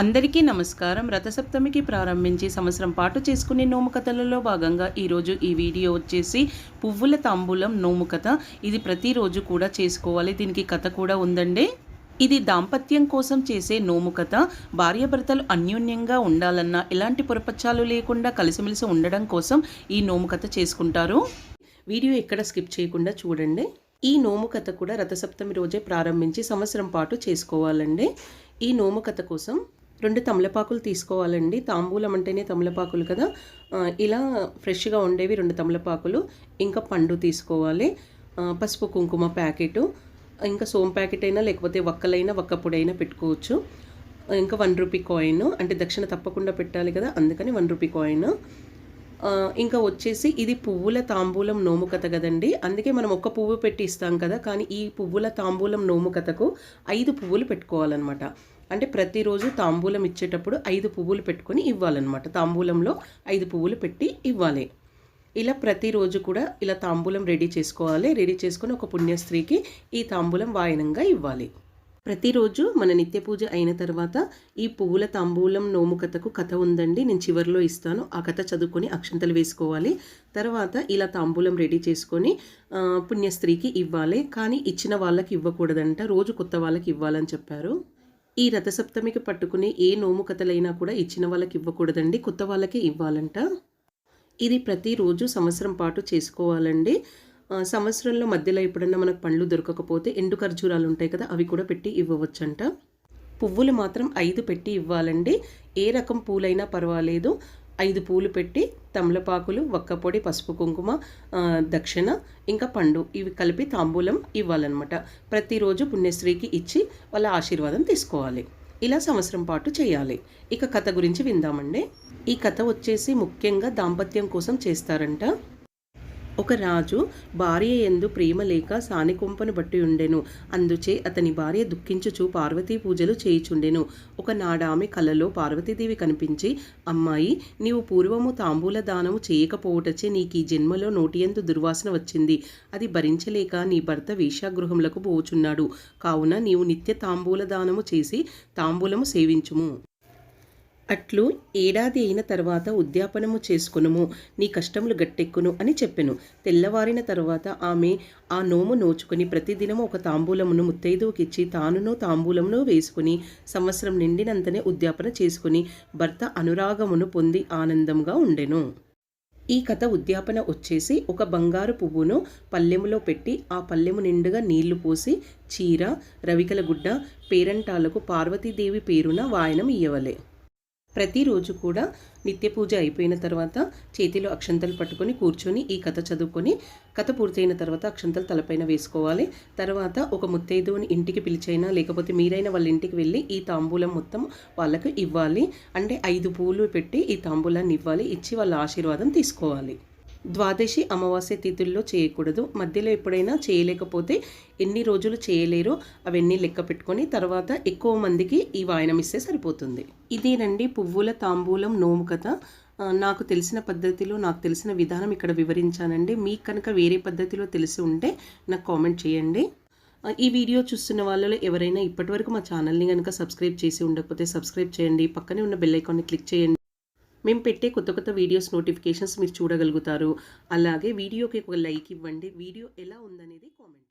అందరికీ నమస్కారం. రథసప్తమికి ప్రారంభించి సంవత్సరం పాటు చేసుకునే నోము కథలలో భాగంగా ఈరోజు ఈ వీడియో వచ్చేసి పువ్వుల తాంబూలం నోము కథ. ఇది ప్రతిరోజు కూడా చేసుకోవాలి. దీనికి కథ కూడా ఉందండి. ఇది దాంపత్యం కోసం చేసే నోము కథ. భార్యాభర్తలు అన్యోన్యంగా ఉండాలన్నా ఎలాంటి పొరపచ్చాలు లేకుండా కలిసిమెలిసి ఉండడం కోసం ఈ నోము కథ చేసుకుంటారు. వీడియో ఎక్కడ స్కిప్ చేయకుండా చూడండి. ఈ నోము కథ కూడా రథసప్తమి రోజే ప్రారంభించి సంవత్సరం పాటు చేసుకోవాలండి. ఈ నోము కథ కోసం రెండు తమలపాకులు తీసుకోవాలండి. తాంబూలం అంటేనే తమలపాకులు కదా. ఇలా ఫ్రెష్గా ఉండేవి రెండు తమలపాకులు. ఇంకా పండు తీసుకోవాలి. పసుపు కుంకుమ ప్యాకెటు. ఇంకా సోమ్ ప్యాకెట్ అయినా లేకపోతే వక్కలైనా వక్క పెట్టుకోవచ్చు. ఇంకా వన్ రూపీ కాయిన్. అంటే దక్షిణ తప్పకుండా పెట్టాలి కదా అందుకని వన్ రూపీ కాయిన్. ఇంకా వచ్చేసి ఇది పువ్వుల తాంబూలం నోము కథ కదండి. అందుకే మనం ఒక్క పువ్వు పెట్టి ఇస్తాం కదా కానీ ఈ పువ్వుల తాంబూలం నోము కథకు ఐదు పువ్వులు పెట్టుకోవాలన్నమాట. అంటే ప్రతిరోజు తాంబూలం ఇచ్చేటప్పుడు ఐదు పువ్వులు పెట్టుకొని ఇవ్వాలన్నమాట. తాంబూలంలో ఐదు పువ్వులు పెట్టి ఇవ్వాలి. ఇలా ప్రతిరోజు కూడా ఇలా తాంబూలం రెడీ చేసుకోవాలి. రెడీ చేసుకొని ఒక పుణ్యస్త్రీకి ఈ తాంబూలం వాయనంగా ఇవ్వాలి. ప్రతిరోజు మన నిత్య పూజ అయిన తర్వాత ఈ పువ్వుల తాంబూలం నోము కథకు కథ ఉందండి. నేను చివరిలో ఇస్తాను. ఆ కథ చదువుకొని అక్షంతలు వేసుకోవాలి. తర్వాత ఇలా తాంబూలం రెడీ చేసుకొని పుణ్యస్త్రీకి ఇవ్వాలి. కానీ ఇచ్చిన వాళ్ళకి ఇవ్వకూడదంట. రోజు కొత్త వాళ్ళకి ఇవ్వాలని చెప్పారు. ఈ రథసప్తమికి పట్టుకునే ఏ నోము కథలైనా కూడా ఇచ్చిన వాళ్ళకి ఇవ్వకూడదండి. కొత్త వాళ్ళకే ఇవ్వాలంట. ఇది ప్రతిరోజు సంవత్సరం పాటు చేసుకోవాలండి. సంవత్సరంలో మధ్యలో ఎప్పుడన్నా మనకు పండ్లు దొరకకపోతే ఎండు ఖర్జూరాలు ఉంటాయి కదా అవి కూడా పెట్టి ఇవ్వవచ్చంట. పువ్వులు మాత్రం ఐదు పెట్టి ఇవ్వాలండి. ఏ రకం పూలైనా పర్వాలేదు. ఐదు పూలు పెట్టి తమలపాకులు వక్కపొడి పసుపు కుంకుమ దక్షిణ ఇంకా పండు ఇవి కలిపి తాంబూలం ఇవ్వాలన్నమాట. ప్రతిరోజు పుణ్యశ్రీకి ఇచ్చి వాళ్ళ ఆశీర్వాదం తీసుకోవాలి. ఇలా సంవత్సరం పాటు చేయాలి. ఇక కథ గురించి విందామండి. ఈ కథ వచ్చేసి ముఖ్యంగా దాంపత్యం కోసం చేస్తారంట ఒక రాజు భార్య ఎందు ప్రేమ లేక సానికొంపను బట్టి ఉండెను. అందుచే అతని భార్య దుఃఖించుచు పార్వతీ పూజలు చేయుచుండెను. ఒకనాడామె కలలో పార్వతీదేవి కనిపించి అమ్మాయి నీవు పూర్వము తాంబూల దానము చేయకపోవటచే నీకు ఈ జన్మలో నోటియందు దుర్వాసన వచ్చింది. అది భరించలేక నీ భర్త వేశ్యాగృహములకు పోచున్నాడు కావున నీవు నిత్య తాంబూల దానము చేసి తాంబూలము సేవించుము. అట్లు ఏడాది అయిన తర్వాత ఉద్యాపనము చేసుకునుము నీ కష్టములు గట్టెక్కును అని చెప్పెను. తెల్లవారిన తర్వాత ఆమె ఆ నోము నోచుకుని ప్రతిదినము ఒక తాంబూలమును ముత్తైదువుకిచ్చి తానును తాంబూలమును వేసుకుని సంవత్సరం నిండినంతనే ఉద్యాపన చేసుకుని భర్త అనురాగమును పొంది ఆనందంగా ఉండెను. ఈ కథ ఉద్యాపన వచ్చేసి ఒక బంగారు పువ్వును పల్లెములో పెట్టి ఆ పల్లెము నిండుగా నీళ్ళు పోసి చీర రవికల గుడ్డ పేరంటాలకు పార్వతీదేవి పేరున వాయనం ఇయ్యవలే. ప్రతిరోజు కూడా నిత్య పూజ అయిపోయిన తర్వాత చేతిలో అక్షంతలు పట్టుకొని కూర్చొని ఈ కథ చదువుకొని కథ పూర్తయిన తర్వాత అక్షంతలు తలపైన వేసుకోవాలి. తర్వాత ఒక ముత్తైదువుని ఇంటికి పిలిచైనా లేకపోతే మీరైనా వాళ్ళ ఇంటికి వెళ్ళి ఈ తాంబూలం మొత్తం వాళ్ళకు ఇవ్వాలి. అంటే ఐదు పూలు పెట్టి ఈ తాంబూలాన్ని ఇవ్వాలి. ఇచ్చి వాళ్ళ ఆశీర్వాదం తీసుకోవాలి. ద్వాదశి అమావాస్య తిథుల్లో చేయకూడదు. మధ్యలో ఎప్పుడైనా చేయలేకపోతే ఎన్ని రోజులు చేయలేరో అవన్నీ లెక్క పెట్టుకొని తర్వాత ఎక్కువ మందికి ఈ వాయనం ఇస్తే సరిపోతుంది. ఇదేనండి పువ్వుల తాంబూలం నోము కథ. నాకు తెలిసిన పద్ధతిలో నాకు తెలిసిన విధానం ఇక్కడ వివరించానండి. మీకు కనుక వేరే పద్ధతిలో తెలిసి ఉంటే నాకు కామెంట్ చేయండి. ఈ వీడియో చూస్తున్న వాళ్ళలో ఎవరైనా ఇప్పటివరకు మా ఛానల్ని కనుక సబ్స్క్రైబ్ చేసి ఉండకపోతే సబ్స్క్రైబ్ చేయండి. పక్కనే ఉన్న బెల్ ఐకాన్ని క్లిక్ చేయండి. మేము పెట్టే కొత్త కొత్త వీడియోస్ నోటిఫికేషన్స్ మీరు చూడగలుగుతారు. అలాగే వీడియోకి ఒక లైక్ ఇవ్వండి. వీడియో ఎలా ఉందనేది కామెంట్